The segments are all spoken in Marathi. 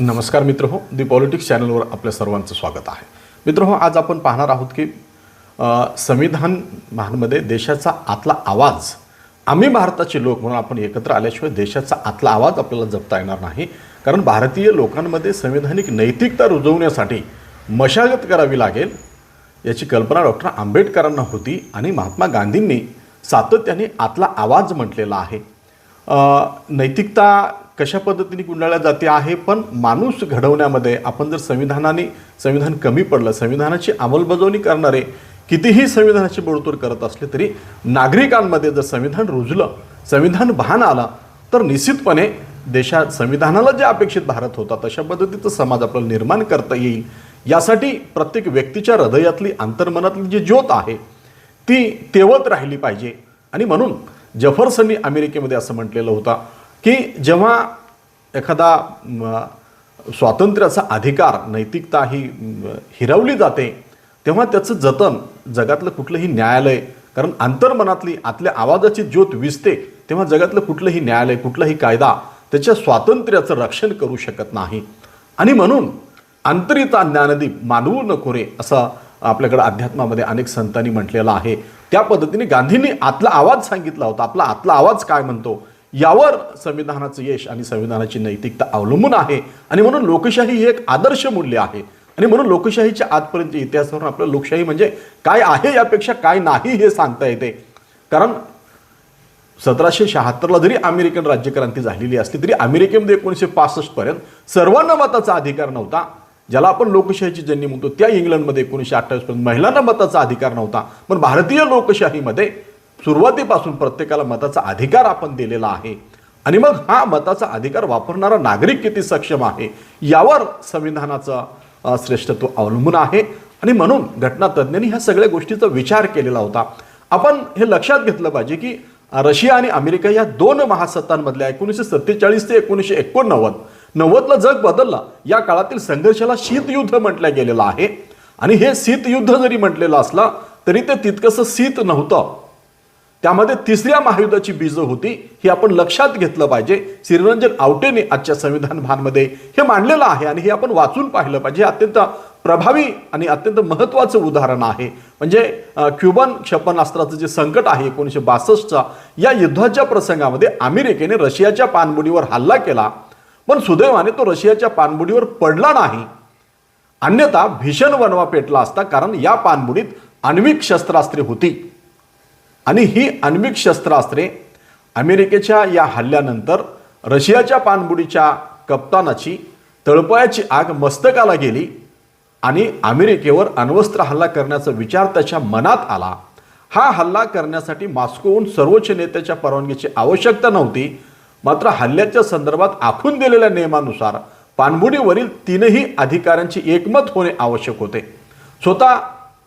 नमस्कार मित्र हो दी पॉलिटिक्स चॅनलवर आपल्या सर्वांचं स्वागत आहे. मित्र हो आज आपण पाहणार आहोत की संविधान महानमध्ये देशाचा आतला आवाज आम्ही भारताचे लोक म्हणून आपण एकत्र आल्याशिवाय देशाचा आतला आवाज आपल्याला जपता येणार नाही. कारण भारतीय लोकांमध्ये संविधानिक नैतिकता रुजवण्यासाठी मशागत करावी लागेल याची कल्पना डॉक्टर आंबेडकरांना होती आणि महात्मा गांधींनी सातत्याने आतला आवाज म्हटलेला आहे. नैतिकता कशा पद्धतीने गुंडाळल्या जाते आहे पण माणूस घडवण्यामध्ये आपण जर संविधानाने संविधान कमी पडलं संविधानाची अंमलबजावणी करणारे कितीही संविधानाची बोडतोड करत असले तरी नागरिकांमध्ये जर संविधान रुजलं संविधान भान आलं तर निश्चितपणे देशात संविधानाला जे अपेक्षित भारत होता तशा पद्धतीचं समाज आपल्याला निर्माण करता येईल. यासाठी प्रत्येक व्यक्तीच्या हृदयातली अंतर्मनातली जी ज्योत आहे ती तेवत राहिली पाहिजे. आणि म्हणून जफरसननी अमेरिकेमध्ये असं म्हटलेलं होतं की जेव्हा एखादा स्वातंत्र्याचा अधिकार नैतिकता ही हिरवली जाते तेव्हा त्याचं जतन जगातलं कुठलंही न्यायालय कारण अंतर्मनातली आतल्या आवाजाची ज्योत विजते तेव्हा जगातलं कुठलंही न्यायालय कुठलाही कायदा त्याच्या स्वातंत्र्याचं रक्षण करू शकत नाही. आणि म्हणून अंतरिता ज्ञानदीप मानवू नको रे असं आपल्याकडे अध्यात्मामध्ये अनेक संतांनी म्हटलेलं आहे. त्या पद्धतीने गांधींनी आतला आवाज सांगितला होता. आपला आतला आवाज काय म्हणतो? यावर संविधानाचं यश आणि संविधानाची नैतिकता अवलंबून आहे. आणि म्हणून लोकशाही ही एक आदर्श मूल्य आहे. आणि म्हणून लोकशाहीच्या आजपर्यंत इतिहासावरून आपल्याला लोकशाही म्हणजे काय आहे यापेक्षा काय नाही हे सांगता येते. कारण सतराशे शहात्तरला जरी अमेरिकन राज्यक्रांती झालेली असली तरी अमेरिकेमध्ये एकोणीसशे पासष्ट पर्यंत सर्वांना मताचा अधिकार नव्हता. ज्याला आपण लोकशाहीची जननी म्हणतो त्या इंग्लंडमध्ये एकोणीसशे अठ्ठावीस पर्यंत महिलांना मताचा अधिकार नव्हता. पण भारतीय लोकशाहीमध्ये सुरुवातीपासून प्रत्येकाला मताचा अधिकार आपण दिलेला आहे. आणि मग हा मताचा अधिकार वापरणारा नागरिक किती सक्षम आहे यावर संविधानाचं श्रेष्ठत्व अवलंबून आहे. आणि म्हणून घटनातज्ञांनी ह्या सगळ्या गोष्टीचा विचार केलेला होता. आपण हे लक्षात घेतलं पाहिजे की रशिया आणि अमेरिका या दोन महासत्तांमधल्या एकोणीसशे सत्तेचाळीस ते एकोणीसशे एकोणनव्वद नव्वदला जग बदललं या काळातील संघर्षाला शीतयुद्ध म्हटलं गेलेलं आहे. आणि हे शीतयुद्ध जरी म्हटलेलं असलं तरी ते तितकंसं शीत नव्हतं. त्यामध्ये तिसऱ्या महायुद्धाची बीजं होती हे आपण लक्षात घेतलं पाहिजे. श्रीरंजन आवटेने आजच्या संविधान भानमध्ये हे मांडलेलं आहे आणि हे आपण वाचून पाहिलं पाहिजे. हे अत्यंत प्रभावी आणि अत्यंत महत्त्वाचं उदाहरण आहे. म्हणजे क्युबन क्षेपणास्त्राचं जे संकट आहे एकोणीसशे बासष्टचा या युद्धाच्या प्रसंगामध्ये अमेरिकेने रशियाच्या पाणबुडीवर हल्ला केला. पण सुदैवाने तो रशियाच्या पाणबुडीवर पडला नाही. अन्यथा भीषण वनवा पेटला असता कारण या पाणबुडीत आण्विक शस्त्रास्त्रे होती. आणि ही आण्विक शस्त्रास्त्रे अमेरिकेच्या या हल्ल्यानंतर रशियाच्या पाणबुडीच्या कप्तानाची तळपयाची आग मस्तकाला गेली आणि अमेरिकेवर अण्वस्त्र हल्ला करण्याचा विचार त्याच्या मनात आला. हा हल्ला करण्यासाठी मॉस्कोहून सर्वोच्च नेत्याच्या परवानगीची आवश्यकता नव्हती. मात्र हल्ल्याच्या संदर्भात आखून दिलेल्या नियमानुसार पाणबुडीवरील तीनही अधिकाऱ्यांची एकमत होणे आवश्यक होते. स्वतः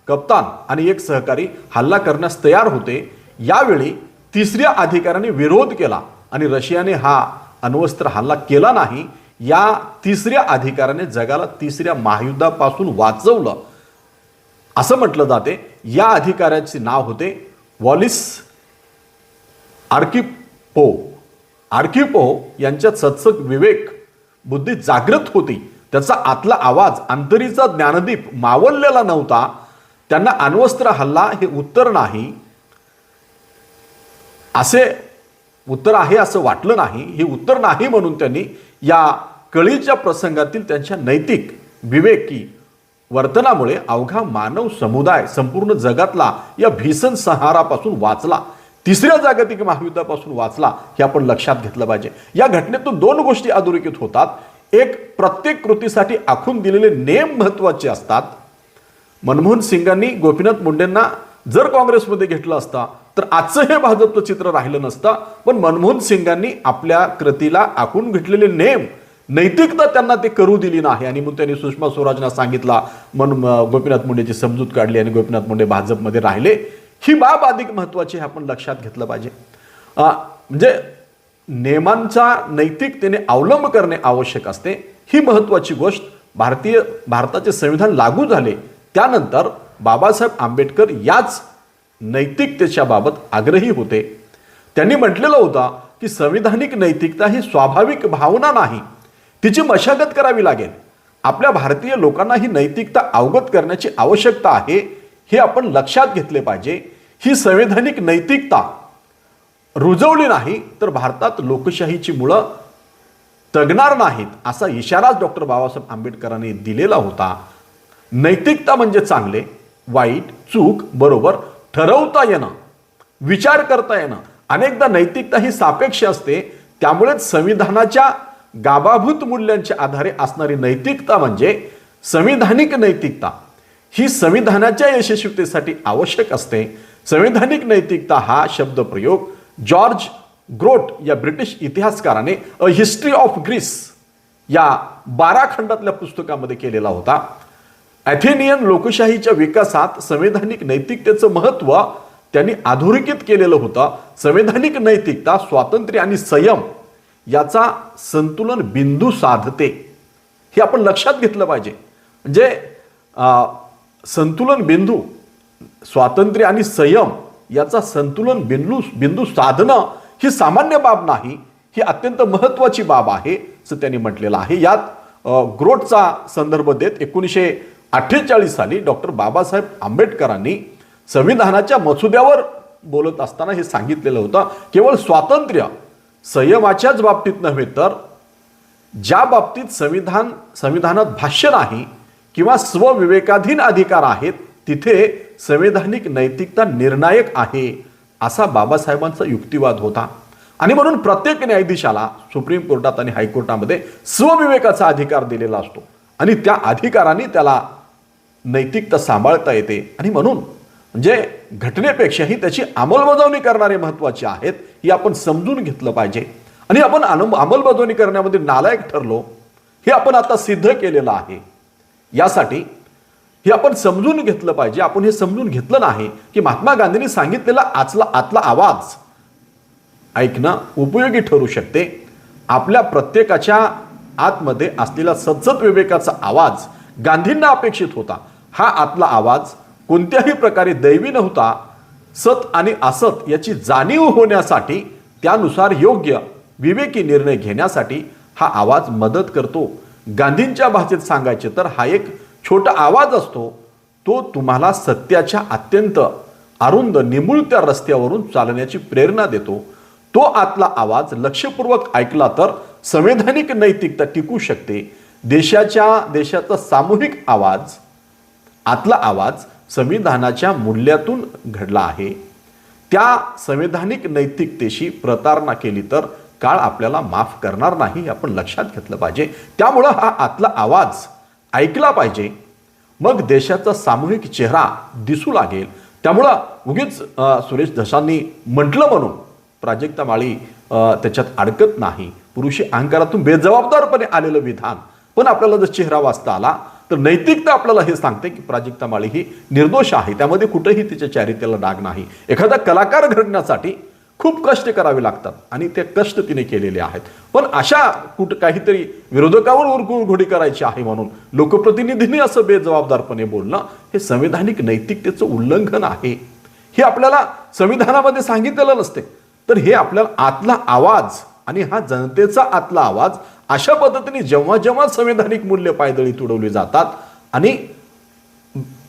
कप्तान आणि एक सहकारी हल्ला करण्यास तयार होते यावेळी तिसऱ्या अधिकाऱ्याने विरोध केला आणि रशियाने हा अण्वस्त्र हल्ला केला नाही या तिसऱ्या अधिकाऱ्याने जगाला तिसऱ्या महायुद्धापासून वाचवलं. असं म्हटलं जाते. या अधिकाऱ्याचे नाव होते वॉलिस आर्किपो. आर्किपो यांच्या सत्सक विवेक बुद्धी जागृत होती. त्याचा आतला आवाज अंतरीचा ज्ञानदीप मावललेला नव्हता. त्यांना अण्वस्त्र हल्ला हे उत्तर नाही. असे उत्तर आहे असं वाटलं नाही. हे उत्तर नाही म्हणून त्यांनी या कळीच्या प्रसंगातील त्यांच्या नैतिक विवेकी वर्तनामुळे अवघा मानव समुदाय संपूर्ण जगातला या भीषण संहारापासून वाचला. तिसऱ्या जागतिक महायुद्धापासून वाचला हे आपण लक्षात घेतलं पाहिजे. या घटनेतून दोन गोष्टी अधोरेखित होतात. एक प्रत्येक कृतीसाठी आखून दिलेले नेम महत्त्वाचे असतात. मनमोहन सिंगांनी गोपीनाथ मुंडेंना जर काँग्रेसमध्ये घेतलं असता तर आजचं हे भाजपचं चित्र राहिलं नसतं पण मनमोहन सिंगांनी आपल्या कृतीला आखून घेतलेले नेम नैतिकता त्यांना ते करू दिली नाही. आणि मग त्यांनी सुषमा स्वराजना सांगितला मन गोपीनाथ मुंडेची समजूत काढली आणि गोपीनाथ मुंडे भाजपमध्ये राहिले. ही बाब अधिक महत्वाची हे आपण लक्षात घेतलं पाहिजे. म्हणजे नियमांचा नैतिकतेने अवलंब करणे आवश्यक असते. ही महत्वाची गोष्ट भारतीय भारताचे संविधान लागू झाले त्यानंतर बाबासाहेब आंबेडकर याच नैतिकतेच्या बाबत आग्रही होते. त्यांनी म्हटलेलं होतं की संविधानिक नैतिकता ही स्वाभाविक भावना नाही तिची मशागत करावी लागेल. आपल्या भारतीय लोकांना ही नैतिकता अवगत करण्याची आवश्यकता आहे हे आपण लक्षात घेतले पाहिजे. ही संवैधानिक नैतिकता रुजवली नाही तर भारतात लोकशाहीची मुळं तगणार नाहीत असा इशाराच डॉक्टर बाबासाहेब आंबेडकरांनी दिलेला होता. नैतिकता म्हणजे चांगले वाईट चूक बरोबर ठरवता येणं विचार करता येणं. अनेकदा नैतिकता ही सापेक्ष असते त्यामुळेच संविधानाच्या गाभाभूत मूल्यांच्या आधारे असणारी नैतिकता म्हणजे संविधानिक नैतिकता. ही संविधानाच्या यशस्वीतेसाठी आवश्यक असते. संविधानिक नैतिकता हा शब्दप्रयोग जॉर्ज ग्रोट या ब्रिटिश इतिहासकाराने अ हिस्ट्री ऑफ ग्रीस या बारा खंडातल्या पुस्तकामध्ये केलेला होता. ॲथेनियन लोकशाहीच्या विकासात संवैधानिक नैतिकतेचं महत्त्व त्यांनी अधोरेखित केलेलं होतं. संवैधानिक नैतिकता स्वातंत्र्य आणि संयम याचा संतुलन बिंदू साधते. हे आपण लक्षात घेतलं पाहिजे. म्हणजे संतुलन बिंदू स्वातंत्र्य आणि संयम याचा संतुलन बिंदू बिंदू साधणं ही सामान्य बाब नाही ही अत्यंत महत्वाची बाब आहे असं त्यांनी म्हटलेलं आहे. यात ग्रोटचा संदर्भ देत एकोणीसशे अठ्ठेचाळीस साली डॉक्टर बाबासाहेब आंबेडकरांनी संविधानाच्या मसुद्यावर बोलत असताना हे सांगितलेलं होतं. केवळ स्वातंत्र्य संयमाच्याच बाबतीत नव्हे तर ज्या बाबतीत संविधान संविधानात भाष्य नाही किंवा स्वविवेकाधीन अधिकार आहेत तिथे संवैधानिक नैतिकता निर्णायक आहे असा बाबासाहेबांचा युक्तिवाद होता. आणि म्हणून प्रत्येक न्यायाधीशाला सुप्रीम कोर्टात आणि हायकोर्टामध्ये स्वविवेकाचा अधिकार दिलेला असतो. आणि त्या अधिकाराने त्याला नैतिकता सांभाळता येते. आणि म्हणून म्हणजे घटनेपेक्षाही त्याची अंमलबजावणी करणारे महत्त्वाचे आहेत ही आपण समजून घेतलं पाहिजे. आणि आपण अनु- अंमलबजावणी करण्यामध्ये नालायक ठरलो हे आपण आता सिद्ध केलेलं आहे. यासाठी हे आपण समजून घेतलं पाहिजे. आपण हे समजून घेतलं नाही की महात्मा गांधींनी सांगितलेला आचला आतला आवाज ऐकणं उपयोगी ठरू शकते. आपल्या प्रत्येकाच्या आतमध्ये असलेला सज्जत विवेकाचा आवाज गांधींना अपेक्षित होता. हा आतला आवाज कोणत्याही प्रकारे दैवी नव्हता सत आणि असत याची जाणीव होण्यासाठी त्यानुसार योग्य विवेकी निर्णय घेण्यासाठी हा आवाज मदत करतो. गांधींच्या भाषेत सांगायचे तर हा एक छोटा आवाज असतो तो तुम्हाला सत्याच्या अत्यंत अरुंद निमुळत्या रस्त्यावरून चालण्याची प्रेरणा देतो. तो आतला आवाज लक्षपूर्वक ऐकला तर संवैधानिक नैतिकता टिकू शकते. देशाच्या देशाचा सामूहिक आवाज आतला आवाज संविधानाच्या मूल्यातून घडला आहे. त्या संवैधानिक नैतिकतेशी प्रतारणा केली तर काळ आपल्याला माफ करणार नाही आपण लक्षात घेतलं पाहिजे. त्यामुळं हा आतला आवाज ऐकला पाहिजे. मग देशाचा सामूहिक चेहरा दिसू लागेल. त्यामुळं उगीच सुरेश धसांनी म्हटलं म्हणून प्राजक्ता माळी त्याच्यात अडकत नाही. पुरुषी अहंकारातून बेजबाबदारपणे आलेलं विधान. पण आपल्याला जर चेहरा वाचता आला तर नैतिकता आपल्याला हे सांगते की प्राजक्ता माळी ही निर्दोष आहे. त्यामध्ये कुठेही तिच्या चारित्र्याला डाग नाही. एखादा कलाकार घडण्यासाठी खूप कष्ट करावे लागतात आणि ते कष्ट तिने केलेले आहेत. पण अशा कुठं काहीतरी विरोधकावर उरकुरघोडी करायची आहे म्हणून लोकप्रतिनिधींनी असं बेजबाबदारपणे बोलणं हे संवैधानिक नैतिकतेचं उल्लंघन आहे. हे आपल्याला संविधानामध्ये सांगितलेलं नसते. तर हे आपल्याला आतला आवाज आणि हा जनतेचा आतला आवाज अशा पद्धतीने जेव्हा जेव्हा संवैधानिक मूल्य पायदळी तुडवली जातात आणि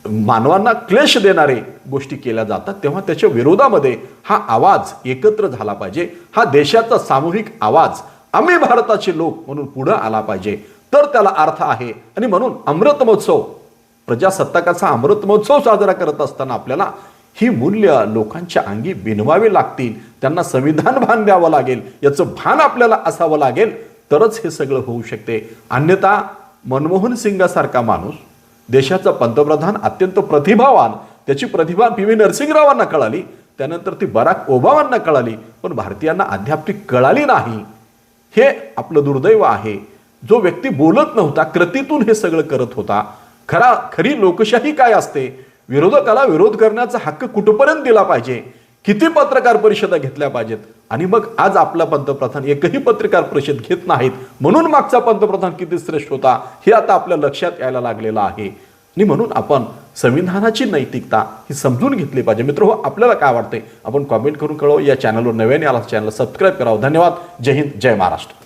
मानवांना क्लेश देणारे गोष्टी केल्या जातात तेव्हा त्याच्या विरोधामध्ये हा आवाज एकत्र झाला पाहिजे. हा देशाचा सामूहिक आवाज आम्ही भारताचे लोक म्हणून पुढं आला पाहिजे. तर त्याला अर्थ आहे. आणि म्हणून अमृत महोत्सव प्रजासत्ताकाचा अमृत महोत्सव साजरा करत असताना आपल्याला ही मूल्य लोकांच्या अंगी बिनवावी लागतील. त्यांना संविधान भान द्यावं लागेल याचं भान आपल्याला असावं लागेल तरच हे सगळं होऊ शकते. अन्यथा मनमोहन सिंगासारखा माणूस देशाचा पंतप्रधान अत्यंत प्रतिभावान त्याची प्रतिभा पी व्ही नरसिंहरावांना कळाली त्यानंतर ती बराक ओबामांना कळाली पण भारतीयांना अद्याप ती कळाली नाही. हे आपलं दुर्दैव आहे. जो व्यक्ती बोलत नव्हता कृतीतून हे सगळं करत होता. खरा खरी लोकशाही काय असते? विरोधकाला विरोध करण्याचा हक्क कुठपर्यंत दिला पाहिजे? किती पत्रकार परिषदा घेतल्या पाहिजेत? आणि मग आज आपला पंतप्रधान एकही पत्रकार परिषद घेत नाहीत. म्हणून मागचा पंतप्रधान किती श्रेष्ठ होता हे आता आपल्या लक्षात यायला लागलेलं आहे. आणि म्हणून आपण संविधानाची नैतिकता ही समजून घेतली पाहिजे. मित्र हो आपल्याला काय वाटतंय? आपण कॉमेंट करून कळव. या चॅनलवर नव्याने आला चॅनल सबस्क्राईब करावं. धन्यवाद. जय हिंद जय महाराष्ट्र.